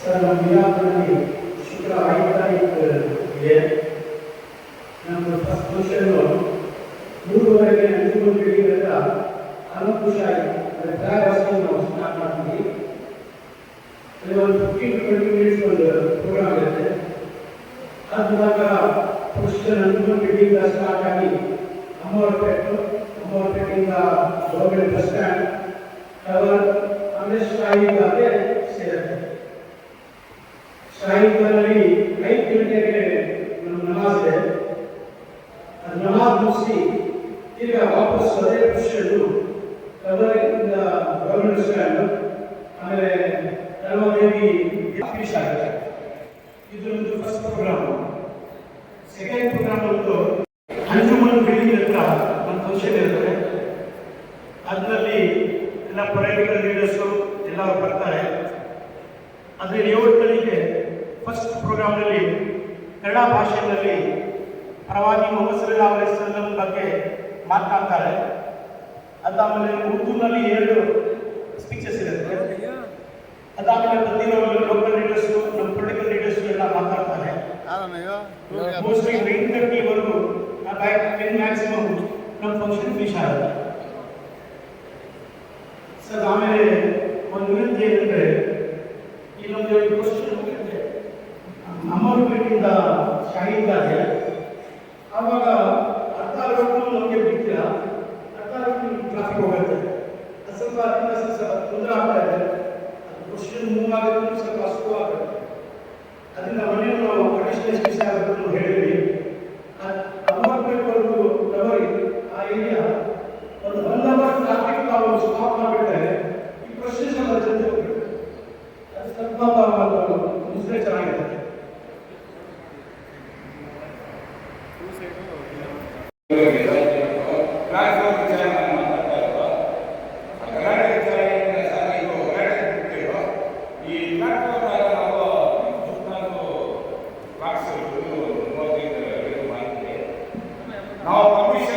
Sir ನಮ್ಮ ಮಿಲಾದ್ನಲ್ಲಿ ಶುಕ್ರ ಐದು ತಾರೀಕು ಇದೆ ನಮ್ಮ ಫಸ್ಟ್ ಫಂಕ್ಷನ್ನು ಮೂರುವರೆಗೆ ಅಂಜುಮನ್ ಬಿಲ್ಡಿಂಗ್ ಹತ್ರ ಅನುಕೂಲ ಅಂದರೆ ಫ್ಲಾಗ್ ಹಾಸ್ಟಿಂಗ್ ನಾವು ಸ್ಟಾರ್ಟ್ ಮಾಡ್ತೀವಿ ಅಲ್ಲಿ ಒಂದು ಫಿಫ್ಟೀನ್ ಒಂದು ಪ್ರೋಗ್ರಾಮ್ ಅಮ್ಮವರಪೇಟೆಯಿಂದ ಹೊರಗಡೆ ಬಸ್ ಸ್ಟ್ಯಾಂಡ್ ಟವರ್ ಆಮೇಲೆ ಶಾಹಿಗಾಗೆ ಸೇರುತ್ತೆ ಶಾಹಿಗಾನಲ್ಲಿ ಐದು ಗಂಟೆಗೆ ನಮ್ಮ ನಮಾಜ್ ಇದೆ. ಅದು ನಮಾಜ್ ಮುಗಿಸಿ ತಿರ್ಗಾ ವಾಪಸ್ ಅದೇ ಫಂಕ್ಷನ್ನು ಟವರಿಂದ ಗೌರ್ಮೆಂಟ್ ಸ್ಟ್ಯಾಂಡ್ ಆಮೇಲೆ ಕರ್ಮದೇವಿ ಫಿನಿಶ್ ಆಗುತ್ತೆ. ಫಸ್ಟ್ ಪ್ರೋಗ್ರಾಮ್ ಸೆಕೆಂಡ್ ಪ್ರೋಗ್ರಾಮ್ ಒಂದು ಅಂಜುಮನ್ ಬಿಲ್ಡಿಂಗ್ ಹತ್ರ ಒಂದು ಫಂಕ್ಷನ್ ಎಲ್ಲ ಪೊಲಿಟಿಕಲ್ ಲೀಡರ್ಸು ಎಲ್ಲರೂ ಬರ್ತಾರೆ. ಯುವಕರಿಗೆ ಗಂಟೆಗೆ ಫಸ್ಟ್ ಪ್ರೋಗ್ರಾಮ್ನಲ್ಲಿ ಕನ್ನಡ ಭಾಷೆಯಲ್ಲಿ ಪ್ರವಾದಿ ಮೊಹಮ್ಮದ್ ಸಲ್ಲಾ ಅಲೈಹಿಸ್ಸಲ್ಲಂ ಬಗ್ಗೆ ಮಾತನಾಡ್ತಾರೆ. ಅದಾದಮೇಲೆ ಉರ್ದುನಲ್ಲಿ ಎರಡು ಸ್ಪೀಚಸ್ ಇರುತ್ತೆ. ಅದಾದಮೇಲೆ ಬಂದಿರೋ ಲೋಕಲ್ ಲೀಡರ್ಸು ನಮ್ಮ ಪೊಲಿಟಿಕಲ್ ಲೀಡರ್ಸು ಎಲ್ಲ ಮಾತಾಡ್ತಾರೆ. ಮೋಸ್ಟ್ಲಿ ನೈನ್ ತರ್ಟಿವರೆಗೂ ಟೆನ್ ಮ್ಯಾಕ್ಸಿಮಮ್ ನಮ್ಮ ಫಂಕ್ಷನ್ ಫಿಶ್ ಆಗುತ್ತೆ. ಸರ್, ಆಮೇಲೆ ಒಂದು ವಿನಂತಿ ಇಲ್ಲೊಂದು ಎರಡು ಕ್ವಶನ್ ಅಮರ್ಪೇಟಿಂದ ಶಾಹಿದಾಗೆ ಆವಾಗ ಅರ್ಧ ನಮಗೆ ಬಿಡ್ತೀರ? ಅರ್ಧ ಟ್ರಾಫಿಕ್ ಹೋಗುತ್ತೆ. ಸ್ವಲ್ಪ ಅದರಿಂದ ಸ್ವಲ್ಪ ತೊಂದರೆ ಆಗ್ತಾ ಇದೆ. ಕ್ವಶನ್ ಮೂವ್ ಸ್ವಲ್ಪ ಅಷ್ಟು ಆಗುತ್ತೆ. ಅದರಿಂದ ಅಡಿಷನಲ್ ಆಗುತ್ತೆ ಹೇಳಿದ್ವಿ. ನಾವು ಪರ್ಮಿಷನ್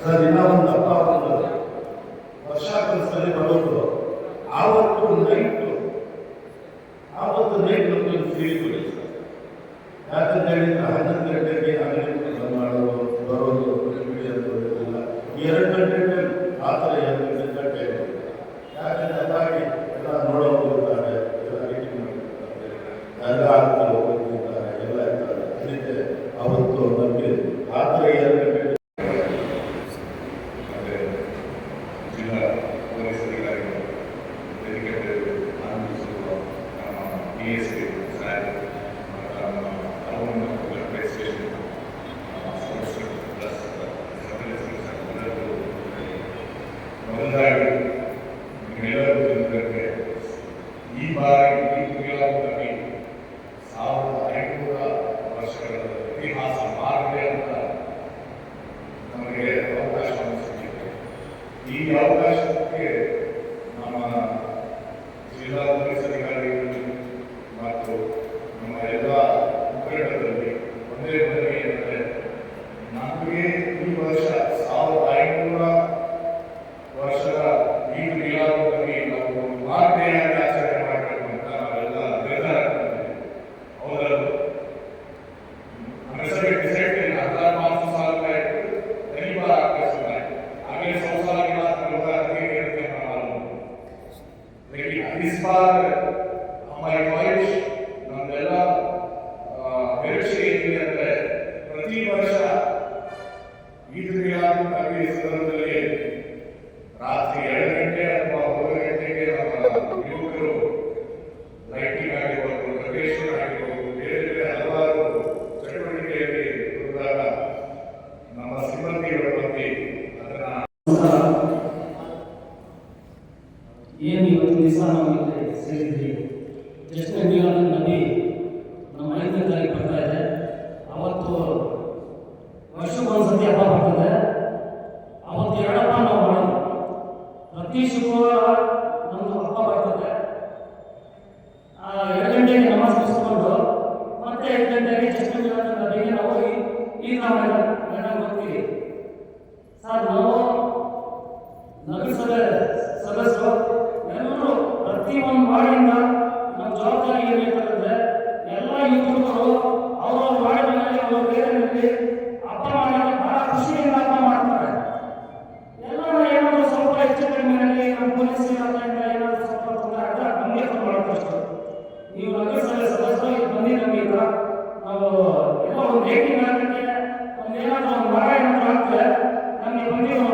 ಆಗ್ತದೆ ಸರ್ ಇನ್ನೂ ಏನು ಇವತ್ತು ನಿಲ್ಸೋಣ ಅಂತ ಹೇಳಿದ್ರಿ ಎಷ್ಟು ನೀವು ನೀವು ನಗರಸಭೆ ಸದಸ್ಯರಾಗಿ ಬಂದು ನಮಗೆ ನಾವು ಏನೋ ಒಂದು ಭೇಟಿ ಮಾಡಲಿಕ್ಕೆ ಒಂದೇನಾದ್ರೂ ಒಂದು ಮರ ಏನಾದರೂ ಆಗ್ತದೆ, ನಮಗೆ ಬಂದಿರೋ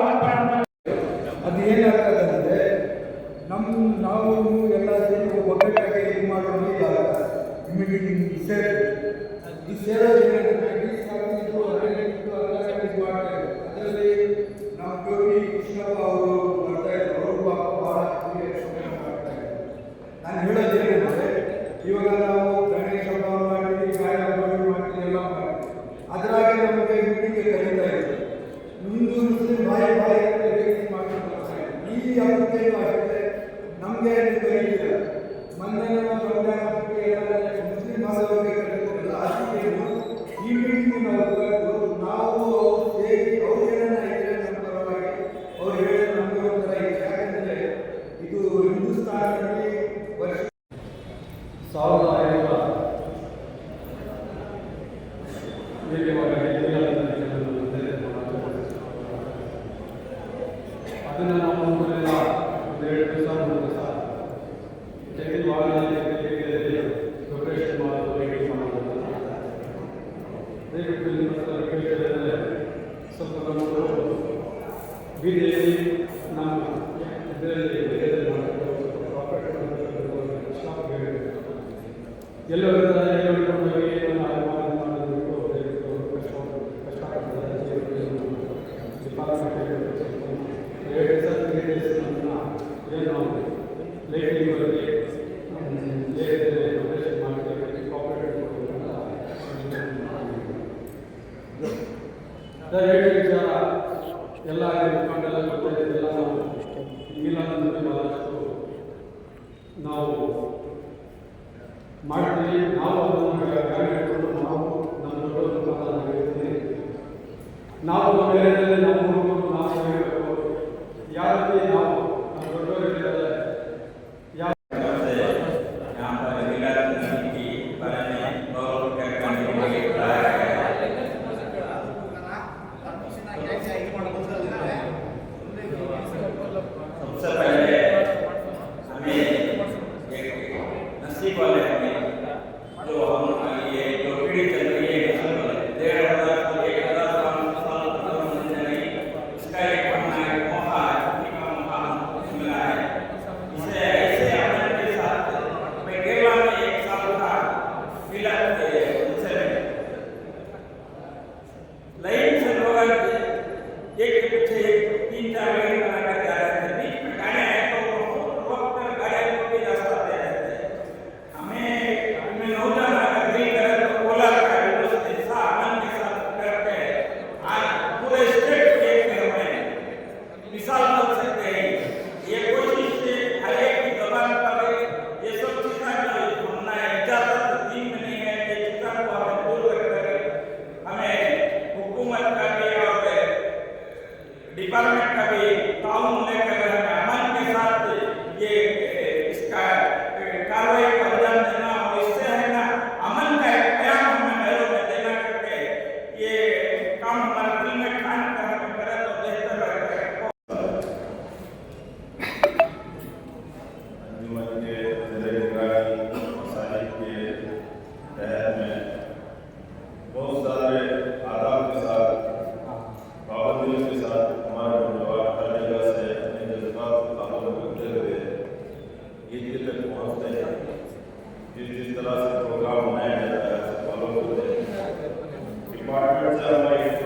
एक के पीछे एक तीन चार by the